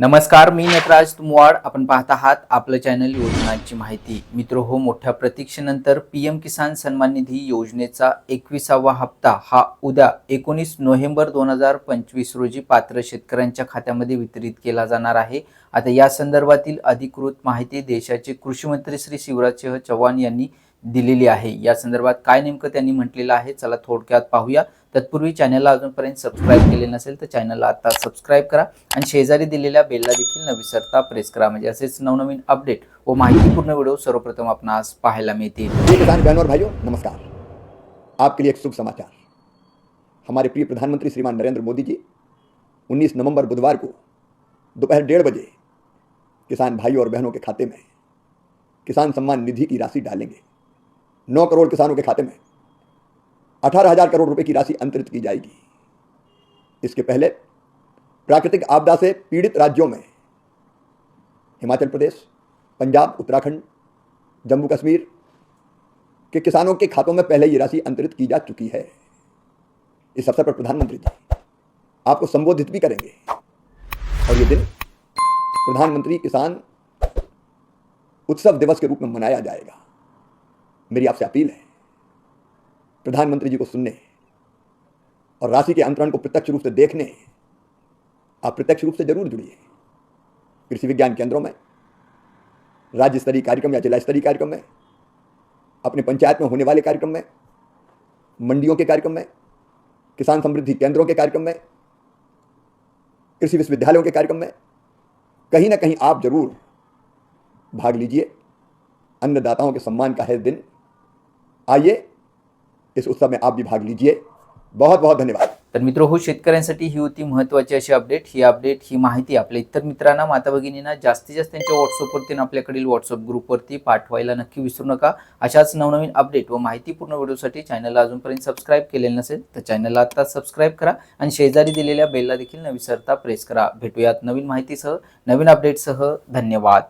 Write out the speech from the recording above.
नमस्कार मी नटराज तुमवाड. आपण पाहत आहात आपलं चॅनल योजनांची माहिती. मित्र हो मोठ्या प्रतीक्षेनंतर पी एम किसान सन्मान निधी योजनेचा एकविसावा हप्ता हा उद्या एकोणीस नोव्हेंबर दोन हजार पंचवीस रोजी पात्र शेतकऱ्यांच्या खात्यामध्ये वितरित केला जाणार आहे. आता या संदर्भातील अधिकृत माहिती देशाचे कृषी मंत्री श्री शिवराजसिंह चौहान यांनी दिलेली आहे. या संदर्भात काय नेमकं त्यांनी म्हटलेलं आहे, चला थोडक्यात पाहूया. तत्पूर्वी चॅनलला अजूनपर्यंत सबस्क्राईब केले नसेल तर चॅनलला आता सबस्क्राईब करा आणि शेजारी दिलेल्या बेलला देखील न विसरता प्रेस करा. म्हणजे असेच नवनवीन अपडेट व माहितीपूर्ण व्हिडिओ सर्वप्रथम आपणास पाहायला मिळतील. भाइयों नमस्कार. आपके लिए एक शुभ समाचार. हमारे प्रिय प्रधानमंत्री श्रीमान नरेंद्र मोदी जी 19 नवंबर बुधवार को दोपहर डेढ़ बजे किसान भाइयों और बहनों के खाते में किसान सम्मान निधि की राशि डालेंगे। नौ करोड़ किसानों के खाते में अठारह हज़ार करोड़ रुपए की राशि अंतरित की जाएगी। इसके पहले प्राकृतिक आपदा से पीड़ित राज्यों में हिमाचल प्रदेश, पंजाब, उत्तराखंड, जम्मू कश्मीर के किसानों के खातों में पहले ये राशि अंतरित की जा चुकी है। इस अवसर पर प्रधानमंत्री जी आपको संबोधित भी करेंगे। और ये दिन प्रधानमंत्री किसान उत्सव दिवस के रूप में मनाया जाएगा। मेरी आपसे अपील है। प्रधानमंत्री जी को सुनने और राशि के अंतरण को प्रत्यक्ष रूप से देखने आप प्रत्यक्ष रूप से ज़रूर जुड़िए। कृषि विज्ञान केंद्रों में, राज्य स्तरीय कार्यक्रम या जिला स्तरीय कार्यक्रम में, अपने पंचायत में होने वाले कार्यक्रम में, मंडियों के कार्यक्रम में, किसान समृद्धि केंद्रों के कार्यक्रम में, कृषि विश्वविद्यालयों के कार्यक्रम में, कहीं ना कहीं आप ज़रूर भाग लीजिए। अन्नदाताओं के सम्मान का है दिन। आइए इस उत्सव में आप भी भाग लीजिए। बहुत बहुत धन्यवाद। तर मित्र हो शेतकऱ्यांसाठी ही होती महत्त्वाची अशी अपडेट ही अपडेट ही माहिती आपल्या इतर मित्रांना माता भगिनींना जास्तीत जास्त त्यांच्या व्हॉट्सअपवरती आणि आपल्याकडील व्हॉट्सअप ग्रुपवरती पाठवायला नक्की विसरू नका. अशाच नवनवीन अपडेट व माहितीपूर्ण व्हिडिओसाठी चॅनलला अजूनपर्यंत सबस्क्राईब केलेलं नसेल तर चॅनलला आता सबस्क्राईब करा आणि शेजारी दिलेल्या बेलला देखील न विसरता प्रेस करा. भेटूयात नवीन माहितीसह नवीन अपडेटसह धन्यवाद.